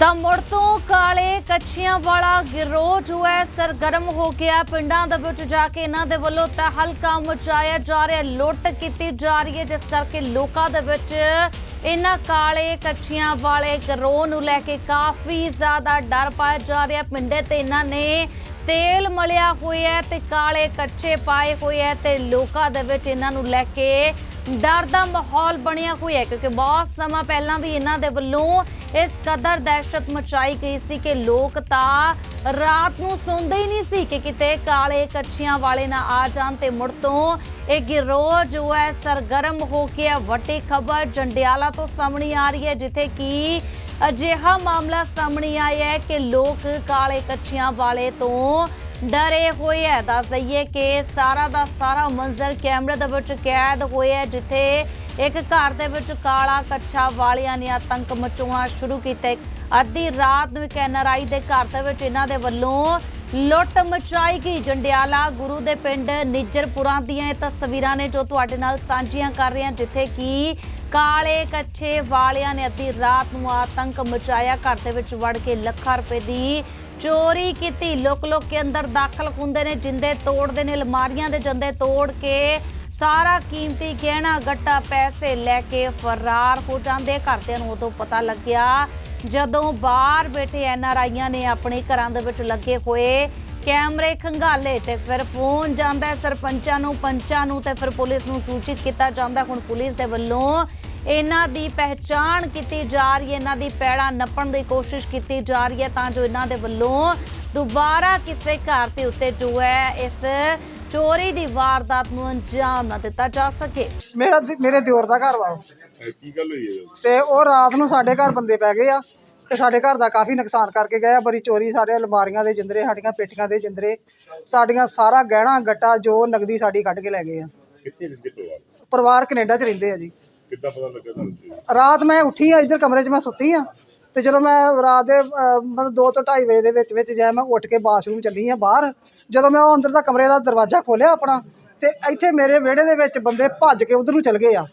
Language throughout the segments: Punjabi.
ਤਾਂ ਮੁੜ ਤੋਂ ਕਾਲੇ ਕੱਚੀਆਂ ਵਾਲਾ ਗਿਰੋਹ ਜੋ ਹੈ ਸਰਗਰਮ ਹੋ ਗਿਆ। ਪਿੰਡਾਂ ਦੇ ਵਿੱਚ ਜਾ ਕੇ ਇਹਨਾਂ ਦੇ ਵੱਲੋਂ ਤਹਿਲਕਾ ਮਚਾਇਆ ਜਾ ਰਿਹਾ। ਲੁੱਟ ਕੀਤੀ ਜਾ ਰਹੀ ਹੈ, ਜਿਸ ਕਰਕੇ ਲੋਕਾਂ ਦੇ ਵਿੱਚ ਇਹਨਾਂ ਕਾਲੇ ਕੱਚੀਆਂ ਵਾਲੇ ਗਿਰੋਹ ਨੂੰ ਲੈ ਕੇ ਕਾਫੀ ਜ਼ਿਆਦਾ ਡਰ ਪਾਇਆ ਜਾ ਰਿਹਾ। ਪਿੰਡੇ ਤੇ ਇਹਨਾਂ ਨੇ ਤੇਲ ਮਲਿਆ ਹੋਇਆ ਹੈ ਤੇ ਕਾਲੇ ਕੱਚੇ ਪਾਏ ਹੋਏ ਹੈ ਤੇ ਲੋਕਾਂ ਦੇ ਵਿੱਚ ਇਹਨਾਂ ਨੂੰ ਲੈ ਕੇ ਡਰ ਦਾ ਮਾਹੌਲ ਬਣਿਆ ਹੋਇਆ ਹੈ, ਕਿਉਂਕਿ ਬਹੁਤ ਸਮਾਂ ਪਹਿਲਾਂ ਵੀ ਇਹਨਾਂ ਦੇ ਵੱਲੋਂ ਇਸ ਕਦਰ ਦਹਿਸ਼ਤ ਮਚਾਈ ਗਈ ਸੀ ਕਿ ਲੋਕ ਤਾਂ ਰਾਤ ਨੂੰ ਸੌਂਦੇ ਹੀ ਨਹੀਂ ਸੀ ਕਿ ਕਿਤੇ ਕਾਲੇ ਕੱਛੀਆਂ ਵਾਲੇ ਨਾ ਆ ਜਾਣ ਤੇ ਮੁੜ ਤੋਂ ਇਹ ਗਿਰੋਹ ਜੋ ਹੈ ਸਰਗਰਮ ਹੋ ਕੇ ਹੈ। ਵੱਡੀ ਖਬਰ ਜੰਡਿਆਲਾ ਤੋਂ ਸਾਹਮਣੇ ਆ ਰਹੀ ਹੈ, ਜਿੱਥੇ ਕਿ ਅਜਿਹਾ ਮਾਮਲਾ ਸਾਹਮਣੇ ਆਇਆ ਹੈ ਕਿ ਲੋਕ ਕਾਲੇ ਕੱਛੀਆਂ ਵਾਲੇ ਤੋਂ ਡਰੇ ਹੋਏ ਹੈ ਦੱਸ ਦਈਏ ਕਿ ਸਾਰਾ ਦਾ ਸਾਰਾ ਮੰਜ਼ਰ ਕੈਮਰੇ ਦੇ ਵਿੱਚ ਕੈਦ ਹੋਇਆ ਹੈ, ਜਿੱਥੇ ਇੱਕ ਘਰ ਦੇ ਵਿੱਚ ਕਾਲਾ ਕੱਛਾ ਵਾਲਿਆਂ ਨੇ ਆਤੰਕ ਮਚਾਉਣਾ ਸ਼ੁਰੂ ਕੀਤਾ ਅੱਧੀ ਰਾਤ ਨੂੰ ਇੱਕ ਐਨਆਰਆਈ ਦੇ ਘਰ ਦੇ ਵਿੱਚ ਇਹਨਾਂ ਦੇ ਵੱਲੋਂ ਲੁੱਟ ਮਚਾਈ ਗਈ। ਜੰਡਿਆਲਾ ਗੁਰੂ ਦੇ ਪਿੰਡ ਨਿੱਜਰਪੁਰਾਂ ਦੀਆਂ ਇਹ ਤਸਵੀਰਾਂ ਨੇ ਜੋ ਤੁਹਾਡੇ ਨਾਲ ਸਾਂਝੀਆਂ ਕਰ ਰਹੇ ਹਾਂ, ਜਿੱਥੇ ਕਿ ਕਾਲੇ ਕੱਛੇ ਵਾਲਿਆਂ ਨੇ ਅੱਧੀ ਰਾਤ ਨੂੰ ਆਤੰਕ ਮਚਾਇਆ, ਘਰ ਦੇ ਵਿੱਚ ਵੜ ਕੇ ਲੱਖਾਂ ਰੁਪਏ ਦੀ ਚੋਰੀ ਕੀਤੀ। ਲੋਕ ਲੁਕ ਕੇ ਅੰਦਰ ਦਾਖਲ ਹੁੰਦੇ ਨੇ, ਜਿੰਦੇ ਤੋੜਦੇ ਨੇ, ਅਲਮਾਰੀਆਂ ਦੇ ਜੰਦੇ ਤੋੜ ਕੇ ਸਾਰਾ ਕੀਮਤੀ ਗਹਿਣਾ, ਗੱਟਾ, ਪੈਸੇ ਲੈ ਕੇ ਫਰਾਰ ਹੋ ਜਾਂਦੇ। ਘਰਦਿਆਂ ਨੂੰ ਉਦੋਂ ਪਤਾ ਲੱਗਿਆ, ਜਦੋਂ ਬਾਹਰ ਬੈਠੇ ਐੱਨ ਆਰ ਆਈਆਂ ਨੇ ਆਪਣੇ ਘਰਾਂ ਦੇ ਵਿੱਚ ਲੱਗੇ ਹੋਏ ਕੈਮਰੇ ਖੰਗਾਲੇ ਤੇ ਫਿਰ ਫੋਨ ਜਾਂਦਾ ਸਰਪੰਚਾਂ ਨੂੰ, ਪੰਚਾਂ ਨੂੰ ਤੇ ਫਿਰ ਪੁਲਿਸ ਨੂੰ ਸੂਚਿਤ ਕੀਤਾ ਜਾਂਦਾ। ਹੁਣ ਪੁਲਿਸ ਦੇ ਵੱਲੋਂ ਇਹਨਾਂ ਦੀ ਪਹਿਚਾਣ ਕੀਤੀ ਜਾ ਰਹੀ ਹੈ ਇਹਨਾਂ ਦੀ ਪੈੜਾ ਨੱਪਣ ਦੀ ਕੋਸ਼ਿਸ਼ ਕੀਤੀ ਜਾ ਰਹੀ ਹੈ ਤਾਂ ਜੋ ਇਹਨਾਂ ਦੇ ਵੱਲੋਂ ਦੁਬਾਰਾ ਕਿਸੇ ਘਰ ਦੇ ਉੱਤੇ ਜੋ ਹੈ ਇਸ ਚੋਰੀ ਦੀ ਵਾਰਦਾਤ ਨੂੰ ਅੰਜਾਮ ਨਾ ਦਿੱਤਾ ਜਾ ਸਕੇ। ਮੇਰਾ ਮੇਰੇ ਦਿਓਰ ਦਾ ਘਰ ਵਾ ਕੀ ਗੱਲ ਹੋਈ ਹੈ ਤੇ ਉਹ ਰਾਤ ਨੂੰ ਸਾਡੇ ਘਰ ਬੰਦੇ ਪੈ ਗਏ ਆ ਤੇ ਸਾਡੇ ਘਰ ਦਾ ਕਾਫੀ ਨੁਕਸਾਨ ਕਰਕੇ ਗਏ ਆ। ਬੜੀ ਚੋਰੀ ਸਾਡੇ ਅਲਮਾਰੀਆਂ ਦੇ ਜਿੰਦਰੇ ਸਾਡੀਆਂ ਪੇਟੀਆਂ ਦੇ ਜਿੰਦਰੇ ਸਾਡੀਆਂ ਸਾਰਾ ਗਹਿਣਾ ਗੱਟਾ ਜੋ ਨਗਦੀ ਸਾਡੀ ਕੱਢ ਕੇ ਲੈ ਗਏ ਆ। ਕਿੱਥੇ ਰਹਿੰਦੇ ਪਰਿਵਾਰ? ਪਰਿਵਾਰ ਕੈਨੇਡਾ 'ਚ ਰਹਿੰਦੇ ਆ ਜੀ। ਕਿੱਦਾਂ ਪਤਾ ਲੱਗਾ ਤੁਹਾਨੂੰ ਜੀ? ਰਾਤ ਮੈਂ ਉੱਠੀ ਆ ਇੱਧਰ ਕਮਰੇ 'ਚ ਮੈਂ ਸੁੱਤੀ ਆ ਤੇ ਜਦੋਂ ਮੈਂ ਰਾਤ ਦੇ ਅਹ, ਮਤਲਬ 2 ਤੋਂ 2:30 ਵਜੇ ਦੇ ਵਿੱਚ ਵਿੱਚ ਜੇ ਮੈਂ ਉੱਠ ਕੇ ਬਾਥਰੂਮ ਚੱਲੀ ਆ ਬਾਹਰ। ਜਦੋਂ ਮੈਂ ਉਹ ਅੰਦਰ ਦਾ ਕਮਰੇ ਦਾ ਦਰਵਾਜ਼ਾ ਖੋਲ੍ਹਿਆ ਆਪਣਾ ਤੇ ਇੱਥੇ ਮੇਰੇ ਵਿਹੜੇ ਦੇ ਵਿੱਚ ਬੰਦੇ ਭੱਜ ਕੇ ਉਧਰ ਨੂੰ ਚਲ ਗਏ ਆ।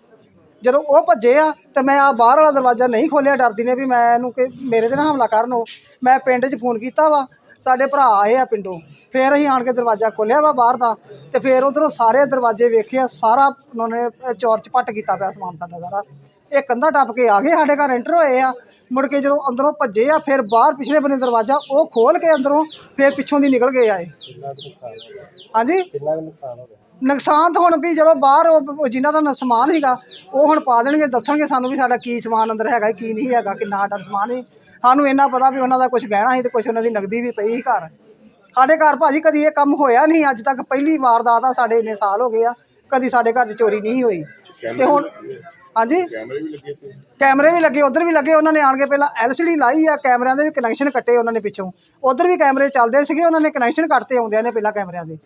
ਜਦੋਂ ਉਹ ਭੱਜੇ ਆ ਤੇ ਮੈਂ ਆ ਬਾਹਰ ਵਾਲਾ ਦਰਵਾਜ਼ਾ ਨਹੀਂ ਖੋਲ੍ਹਿਆ ਡਰਦੀ ਨੇ ਵੀ ਮੈਂ ਇਹਨੂੰ ਕਿ ਮੇਰੇ ਤੇ ਨਾ ਹਮਲਾ ਕਰਨ ਉਹ। ਮੈਂ ਪਿੰਡ 'ਚ ਫੋਨ ਕੀਤਾ ਵਾ ਸਾਡੇ ਭਰਾ ਆਏ ਆ ਪਿੰਡੋਂ। ਫੇਰ ਅਸੀਂ ਆਣ ਕੇ ਦਰਵਾਜ਼ਾ ਖੋਲ੍ਹਿਆ ਵਾ ਬਾਹਰ ਦਾ ਤੇ ਫੇਰ ਉਧਰੋਂ ਸਾਰੇ ਦਰਵਾਜ਼ੇ ਵੇਖੇ ਆ ਸਾਰਾ ਉਹਨਾਂ ਨੇ ਚੌਰ ਚਪੱਟ ਕੀਤਾ ਪਿਆ ਸਮਾਨ ਸਾਡਾ ਸਾਰਾ। ਇਹ ਕੰਧਾ ਟੱਪ ਕੇ ਆ ਗਏ ਸਾਡੇ ਘਰ ਐਂਟਰ ਹੋਏ ਆ। ਮੁੜ ਕੇ ਜਦੋਂ ਅੰਦਰੋਂ ਭੱਜੇ ਆ ਫਿਰ ਬਾਹਰ ਪਿਛਲੇ ਬੰਨੇ ਦਰਵਾਜ਼ਾ ਉਹ ਖੋਲ ਕੇ ਅੰਦਰੋਂ ਫਿਰ ਪਿੱਛੋਂ ਦੀ ਨਿਕਲ ਗਏ ਆ ਇਹ। ਹਾਂਜੀ? ਨੁਕਸਾਨ ਤਾਂ ਹੁਣ ਵੀ ਜਦੋਂ ਬਾਹਰ ਉਹ ਜਿਨ੍ਹਾਂ ਦਾ ਸਮਾਨ ਸੀਗਾ ਉਹ ਹੁਣ ਪਾ ਦੇਣਗੇ ਦੱਸਣਗੇ ਸਾਨੂੰ ਵੀ ਸਾਡਾ ਕੀ ਸਮਾਨ ਅੰਦਰ ਹੈਗਾ ਕੀ ਨਹੀਂ ਹੈਗਾ ਕਿੰਨਾ ਸਾਡਾ ਸਮਾਨ ਹੈ ਸਾਨੂੰ ਇੰਨਾ ਪਤਾ ਵੀ ਉਹਨਾਂ ਦਾ ਕੁਝ ਗਹਿਣਾ ਸੀ ਤੇ ਕੁਝ ਉਹਨਾਂ ਦੀ ਨਗਦੀ ਵੀ ਪਈ ਸੀ ਘਰ। ਸਾਡੇ ਘਰ ਭਾਜੀ ਕਦੀ ਇਹ ਕੰਮ ਹੋਇਆ ਨਹੀਂ ਅੱਜ ਤੱਕ ਪਹਿਲੀ ਵਾਰਦਾਤ ਆ ਸਾਡੇ ਇੰਨੇ ਸਾਲ ਹੋ ਗਏ ਆ ਕਦੀ ਸਾਡੇ ਘਰ 'ਚ ਚੋਰੀ ਨਹੀਂ ਹੋਈ। ਤੇ ਹੁਣ ਹਾਂਜੀ? ਕੈਮਰੇ ਵੀ ਲੱਗੇ ਉਧਰ ਵੀ ਲੱਗੇ ਉਹਨਾਂ ਨੇ ਆਣ ਕੇ ਪਹਿਲਾਂ ਐਲਸੀਡੀ ਲਾਈ ਆ ਕੈਮਰਿਆਂ ਦੇ ਵੀ ਕਨੈਕਸ਼ਨ ਕੱਟੇ ਉਹਨਾਂ ਨੇ ਪਿੱਛੋਂ। ਉਧਰ ਵੀ ਕੈਮਰੇ ਚੱਲਦੇ ਸੀਗੇ ਉਹਨਾਂ ਨੇ ਕਨੈਕਸ਼ਨ ਕੱਟਤੇ ਆਉਂਦਿਆਂ ਨੇ ਪਹਿਲਾਂ ਕੈਮਰਿਆਂ ਦੇ।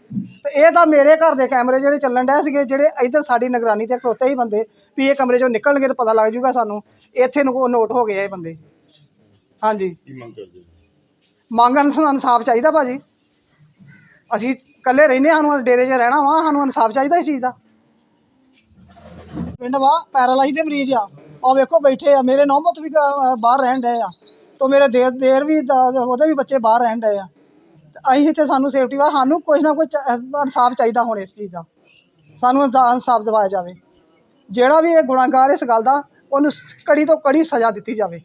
ਤੇ ਇਹ ਤਾਂ ਮੇਰੇ ਘਰ ਦੇ ਕੈਮਰੇ ਜਿਹੜੇ ਚੱਲਣ ਡਏ ਸੀਗੇ ਜਿਹੜੇ ਇੱਧਰ ਸਾਡੀ ਨਿਗਰਾਨੀ ਤੇ ਖਲੋਤੇ ਹੀ ਬੰਦੇ ਵੀ ਇਹ ਕਮਰੇ ਚੋਂ ਨਿਕਲਣਗੇ ਤਾਂ ਪਤਾ ਲੱਗ ਜੂਗਾ ਸਾਨੂੰ। ਇੱਥੇ ਨੂੰ ਨੋਟ ਹੋ ਗਏ ਆ ਇਹ ਬੰਦੇ। ਹਾਂਜੀ। ਮੰਗ ਕਰਦੇ ਅਨੁਸਾਰ ਇਨਸਾਫ ਚਾਹੀਦਾ ਭਾਜੀ। ਅਸੀਂ ਇਕੱਲੇ ਰਹਿੰਦੇ ਹਾਂ, ਸਾਨੂੰ ਡੇਰੇ 'ਚ ਰਹਿਣਾ ਵਾ ਸਾਨੂੰ ਇਨਸਾਫ ਚਾਹੀਦਾ ਇਸ ਚੀਜ਼ ਦਾ। ਪਿੰਡ ਵਾ ਪੈਰਾਲਾਈਜ਼ ਦੇ ਮਰੀਜ਼ ਆ। ਉਹ ਵੇਖੋ ਬੈਠੇ ਆ ਮੇਰੇ ਨੌਬਤ ਵੀ ਗ- ਬਾਹਰ ਰਹਿਣ ਡਏ ਆ। ਤੋਂ ਮੇਰੇ ਦੇਰ ਦੇਰ ਵੀ ਦਾ- ਉਹਦੇ ਵੀ ਬੱਚੇ ਬਾਹਰ ਰਹਿਣ ਡਏ ਆ। ਤੇ ਅਸੀਂ ਇੱਥੇ ਸਾਨੂੰ ਸੇਫਟੀ ਵਾ ਸਾਨੂੰ ਕੁਝ ਨਾ ਕੁਝ ਇਨਸਾਫ ਚਾਹੀਦਾ ਹੁਣ ਇਸ ਚੀਜ਼ ਦਾ। ਸਾਨੂੰ ਇਨਸਾ- ਇਨਸਾਫ ਦਿਵਾਇਆ ਜਾਵੇ। ਜਿਹੜਾ ਵੀ ਇਹ ਗੁਨਾਹਗਾਰ ਇਸ ਗੱਲ ਦਾ ਉਹਨੂੰ ਸ- ਕੜੀ ਤੋਂ ਕੜੀ ਸਜ਼ਾ ਦਿੱਤੀ ਜਾਵੇ।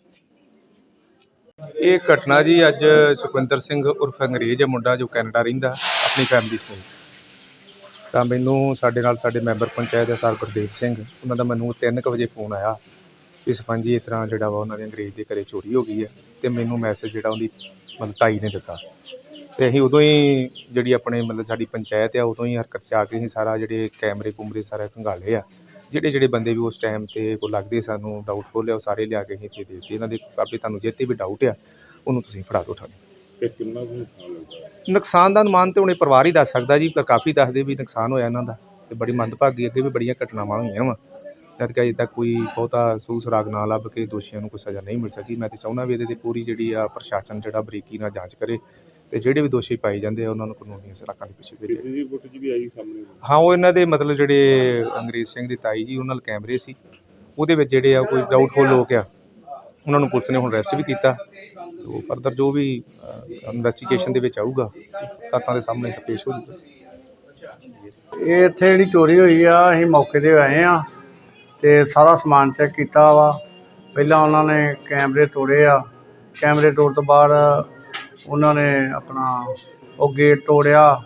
ਇਹ ਘਟਨਾ ਜੀ ਅੱਜ ਸੁਖਵਿੰਦਰ ਸਿੰਘ ਉਰਫ ਅੰਗਰੇਜ਼ ਹੈ ਮੁੰਡਾ ਜੋ ਕੈਨੇਡਾ ਰਹਿੰਦਾ। ਆਪਣੀ ਫੈਮਿਲੀ ਸਮੇਤ ਤਾਂ ਮੈਨੂੰ ਸਾਡੇ ਨਾਲ ਸਾਡੇ ਮੈਂਬਰ ਪੰਚਾਇਤ ਦੇ ਸਰ ਗੁਰਦੇਵ ਸਿੰਘ, ਉਹਨਾਂ ਦਾ ਮੈਨੂੰ 3:00 ਵਜੇ ਫੋਨ ਆਇਆ ਇਸ ਪੰਜੀ ਇਸ ਤਰ੍ਹਾਂ ਜਿਹੜਾ ਵਾ ਉਹਨਾਂ ਦੇ ਅੰਗਰੇਜ਼ ਦੇ ਘਰੇ ਚੋਰੀ ਹੋ ਗਈ ਹੈ ਤੇ ਮੈਨੂੰ ਮੈਸੇਜ ਜਿਹੜਾ ਉਹਦੀ ਮਤਲਬ ਤਾਈ ਨੇ ਦਿੱਤਾ। ਤੇ ਅਸੀਂ ਉਦੋਂ ਹੀ ਜਿਹੜੀ ਆਪਣੇ ਮਤਲਬ ਸਾਡੀ ਪੰਚਾਇਤ ਆ, ਉਦੋਂ ਹੀ ਹਰਕਤ 'ਚ ਆ ਕੇ ਅਸੀਂ ਸਾਰਾ ਜਿਹੜੇ ਕੈਮਰੇ ਕੁਮਰੇ ਸਾਰਾ ਖੰਗਾਲੇ ਆ। ਜਿਹੜੇ ਜਿਹੜੇ ਬੰਦੇ ਵੀ ਉਸ ਟਾਈਮ ਤੇ ਕੋ ਲੱਗਦੇ ਸਾਨੂੰ ਡਾਊਟਫੁਲ ਆ ਉਹ ਸਾਰੇ ਲਿਆ ਕੇ ਅਸੀਂ ਇੱਥੇ ਦੇ ਦਿੱਤੇ। ਇਹਨਾਂ ਦੇ ਆਪੇ ਤੁਹਾਨੂੰ ਜਿੱਤੇ ਵੀ ਡਾਊਟ ਆ, ਉਹਨੂੰ ਤੁਸੀਂ ਫੜਾ ਦਿਓ ਠਾਣੇ ਤੇ ਕਿੰਨਾ ਕੁ ਨੁਕਸਾਨ ਦਾ ਅਨੁਮਾਨ ਤੇ ਹੁਣੇ ਪਰਿਵਾਰ ਹੀ ਦੱਸ ਸਕਦਾ ਜੀ ਪਰ ਕਾਫੀ ਦੱਸਦੇ ਵੀ ਨੁਕਸਾਨ ਹੋਇਆ ਇਹਨਾਂ ਦਾ ਤੇ ਬੜੀ ਮੰਦਭਾਗੀ ਅੱਗੇ ਵੀ ਬੜੀਆਂ ਘਟਨਾਵਾਂ ਹੋਈਆਂ ਵਾ। ਜਦ ਕਿ ਅਜੇ ਤੱਕ ਕੋਈ ਬਹੁਤਾ ਸੂ ਸੁਰਾਗ ਨਾ ਲੱਭ ਕੇ ਦੋਸ਼ੀਆਂ ਨੂੰ ਕੋਈ ਸਜ਼ਾ ਨਹੀਂ ਮਿਲ ਸਕੀ। ਮੈਂ ਤੇ ਚਾਹੁੰਦਾ ਵੀ ਇਹਦੇ ਤੇ ਪੂਰੀ ਜਿਹੜੀ ਆ ਪ੍ਰਸ਼ਾਸਨ ਜਿਹੜਾ ਬਰੀਕੀ ਨਾਲ ਜਾਂਚ ਕਰੇ ਤੇ ਜਿਹੜੇ ਵੀ ਦੋਸ਼ੀ ਪਾਏ ਜਾਂਦੇ ਆ ਉਹਨਾਂ ਨੂੰ ਕਾਨੂੰਨੀ ਸਲਾਖਾਂ ਦੇ ਪਿੱਛੇ ਭੇਜੇ। ਸੀਸੀਟੀਵੀ ਫੁਟੇਜ ਵੀ ਆਈ ਸਾਹਮਣੇ। ਹਾਂ ਉਹ ਇਹਨਾਂ ਦੇ ਮਤਲਬ ਜਿਹੜੇ ਅੰਗਰੇਜ਼ ਸਿੰਘ ਦੀ ਤਾਈ ਜੀ ਉਹਨਾਂ ਨਾਲ ਕੈਮਰੇ ਸੀ। ਉਹਦੇ ਵਿੱਚ ਜਿਹੜੇ ਆ ਕੋਈ ਡਾਊਟਫੁਲ ਲੋਕ ਆ ਉਹਨਾਂ ਨੂੰ ਪੁਲਿਸ ਨੇ ਹੁਣ ਅਰੈਸਟ ਵੀ ਕੀਤਾ। ਉਹ ਫਰਦਰ ਜੋ ਵੀ ਇਨਵੈਸਟੀਗੇਸ਼ਨ ਦੇ ਵਿੱਚ ਆਊਗਾ, ਤੱਤਾਂ ਦੇ ਸਾਹਮਣੇ ਪੇਸ਼ ਹੋ ਜਾਊਗਾ। ਇਹ ਇੱਥੇ ਜਿਹੜੀ ਚੋਰੀ ਹੋਈ ਆ, ਅਸੀਂ ਮੌਕੇ ਤੇ ਆਏ ਆ ਤੇ ਸਾਰਾ ਸਮਾਨ ਚੈੱਕ ਕੀਤਾ ਵਾ। ਪਹਿਲਾਂ ਉਹਨਾਂ ਨੇ ਕੈਮਰੇ ਤੋੜੇ ਆ। ਕੈਮਰੇ ਤੋੜ ਤੋਂ ਬਾਅਦ ਉਹਨਾਂ ਨੇ ਆਪਣਾ ਉਹ ਗੇਟ ਤੋੜਿਆ।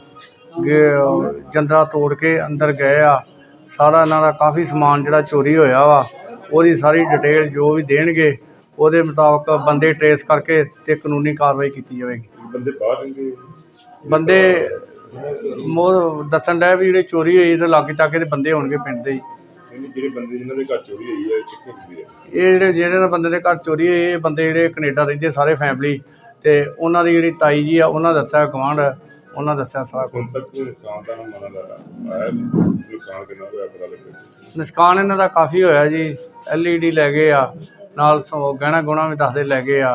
ਗੇ- ਜੰਦਰਾ ਤੋੜ ਕੇ ਅੰਦਰ ਗਏ ਆ। ਸਾਰਾ ਇਹਨਾਂ ਦਾ ਕਾਫੀ ਸਮਾਨ ਜਿਹੜਾ ਚੋਰੀ ਹੋਇਆ ਵਾ, ਉਹਦੀ ਸਾਰੀ ਡਿਟੇਲ ਜੋ ਵੀ ਦੇਣਗੇ ਉਹਦੇ ਮੁਤਾਬਕ ਬੰਦੇ ਟਰੇਸ ਕਰਕੇ ਤੇ ਕਾਨੂੰਨੀ ਕਾਰਵਾਈ ਕੀਤੀ ਜਾਵੇਗੀ। ਬੰਦੇ ਬਾਹਰ ਰਹਿੰਦੇ ਬੰਦੇ ਮੋਰ ਦੱਸਣ ਡਿਆ ਵੀ ਜਿਹੜੇ ਚੋਰੀ ਹੋਈ ਤੇ ਲਾਗੇ ਚਾਗੇ ਦੇ ਬੰਦੇ ਹੋਣਗੇ ਪਿੰਡ ਦੇ ਹੀ। ਜਿਹੜੇ ਬੰਦੇ ਜਿਨ੍ਹਾਂ ਦੇ ਘਰ ਚੋਰੀ ਹੋਈ ਹੈ ਕਿੱਥੇ ਹੁੰਦੇ ਆ? ਇਹ ਜਿਹੜੇ ਜਿਹੜੇ ਨਾ ਬੰਦੇ ਦੇ ਘਰ ਚੋਰੀ ਹੋਈ ਇਹ ਬੰਦੇ ਜਿਹੜੇ ਕੈਨੇਡਾ ਰਹਿੰਦੇ ਸਾਰੇ ਫੈਮਿਲੀ ਤੇ ਉਹਨਾਂ ਦੀ ਜਿਹੜੀ ਤਾਈ ਜੀ ਆ ਉਹਨਾਂ ਦੱਸਿਆ ਗਵਾਂਢ ਉਹਨਾਂ ਦੱਸਿਆ ਸਾਰਾ। ਹੁਣ ਤੱਕ ਕੋਈ ਨੁਕਸਾਨ ਦਾ ਮਨਾ ਦਾ ਆਇਆ ਨੁਕਸਾਨ ਕਿੰਨਾ ਹੋਇਆ ਪਤਾ ਲੱਗੇ ਨੁਕਸਾਨ ਇਹਨਾਂ ਦਾ ਕਾਫੀ ਹੋਇਆ ਜੀ ਐਲਈਡੀ ਲੈ ਗਏ ਆ। ਨਾਲ ਸੌ ਗਹਿਣਾ ਗੁਣਾ ਵੀ ਦੱਸਦੇ ਲੈ ਗਏ ਆ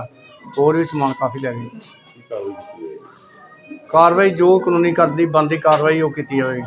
ਹੋਰ ਵੀ ਸਮਾਨ ਕਾਫੀ ਲੈ ਗਏ। ਕੀ ਕਾਰਵਾਈ ਕੀਤੀ ਹੈ ਕਾਰਵਾਈ ਜੋ ਕਾਨੂੰਨੀ ਕਰਦੀ ਬੰਦੀ ਕਾਰਵਾਈ ਉਹ ਕੀਤੀ ਜਾਵੇਗੀ